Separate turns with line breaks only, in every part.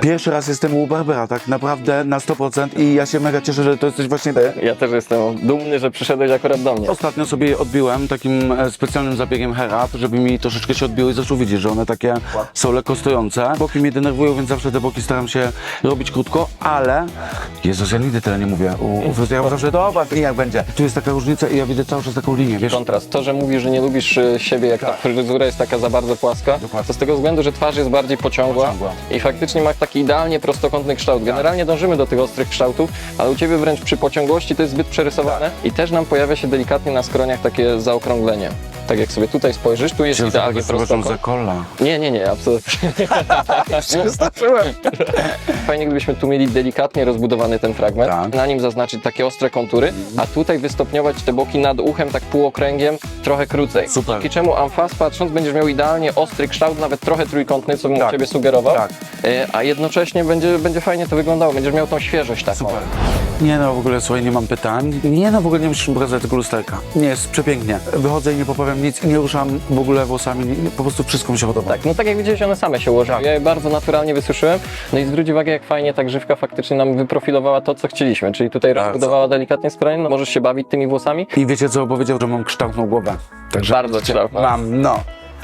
Pierwszy raz jestem u Barbera, tak naprawdę na 100% i ja się mega cieszę, że to jesteś właśnie ty.
Ja też jestem dumny, że przyszedłeś akurat do mnie.
Ostatnio sobie odbiłem takim e, specjalnym zabiegiem Hera, żeby mi troszeczkę się odbiło i zaczął widzieć, że one takie są lekko stojące. Boki mnie denerwują, więc zawsze te boki staram się robić krótko, ale... Jezus, ja nigdy tyle nie mówię. U, u ja zawsze, dobra, i jak będzie. Tu jest taka różnica i ja widzę cały czas taką linię, wiesz?
Kontrast. To, że mówisz, że nie lubisz y, siebie, jak ta fryzura jest taka za bardzo płaska,
Dokładnie.
to z tego względu, że twarz jest bardziej pociągła,
Pociągła.
i faktycznie ma taki idealnie prostokątny kształt. Generalnie dążymy do tych ostrych kształtów, ale u Ciebie wręcz przy pociągłości to jest zbyt przerysowane i też nam pojawia się delikatnie na skroniach takie zaokrąglenie. Tak jak sobie tutaj spojrzysz, tu jest
Chciałem
idealnie
zobaczą za
prostokąt.
kola.
Nie, nie, nie, absolutnie. Fajnie, gdybyśmy tu mieli delikatnie rozbudowany ten fragment,
Tak.
na nim zaznaczyć takie ostre kontury, a tutaj wystopniować te boki nad uchem tak półokręgiem, trochę krócej.
Super.
Dzięki czemu amfas patrząc będziesz miał idealnie ostry kształt, nawet trochę trójkątny, co bym
Tak.
Ciebie sugerował,
Tak.
E, a jednocześnie będzie, będzie fajnie to wyglądało, będziesz miał tą świeżość taką.
Super. Nie no, w ogóle słuchaj, nie mam pytań. Nie no, w ogóle nie musisz mi pokazać tego lusterka. Nie, jest przepięknie. Wychodzę i nie poprawiam nic i nie ruszam w ogóle włosami. Po prostu wszystko mi się podoba.
Tak, no tak jak widziałeś, one same się ułożyły.
Tak.
Ja je bardzo naturalnie wysuszyłem. No i zwróć uwagę, jak fajnie ta grzywka faktycznie nam wyprofilowała to, co chcieliśmy. Czyli tutaj
Bardzo.
rozbudowała delikatnie skroń, no możesz się bawić tymi włosami.
I wiecie co, powiedział, że mam kształtną głowę. Także
Bardzo kształtna.
Mam, no.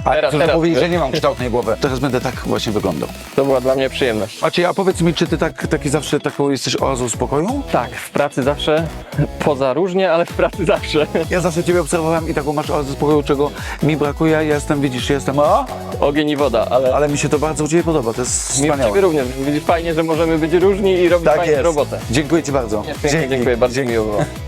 A
Teraz-
teraz,
teraz.
mówi, że nie mam kształtnej głowy. Teraz będę tak właśnie wyglądał.
To była dla mnie przyjemność.
A czy a powiedz mi, czy ty tak, taki zawsze taką jesteś oazą spokoju?
Tak, w pracy zawsze, poza różnie, ale w pracy zawsze.
Ja zawsze ciebie obserwowałem i taką masz oazę spokoju, czego mi brakuje. Ja jestem, widzisz, jestem, o,
Ogień i woda, ale,
ale mi się to bardzo u ciebie podoba, to jest
mi
wspaniałe.
Ciebie również. Widzisz, Fajnie, że możemy być różni i robić
Tak
fajną
jest.
robotę.
Dziękuję ci bardzo.
Pięknie, dziękuję, bardzo miło było.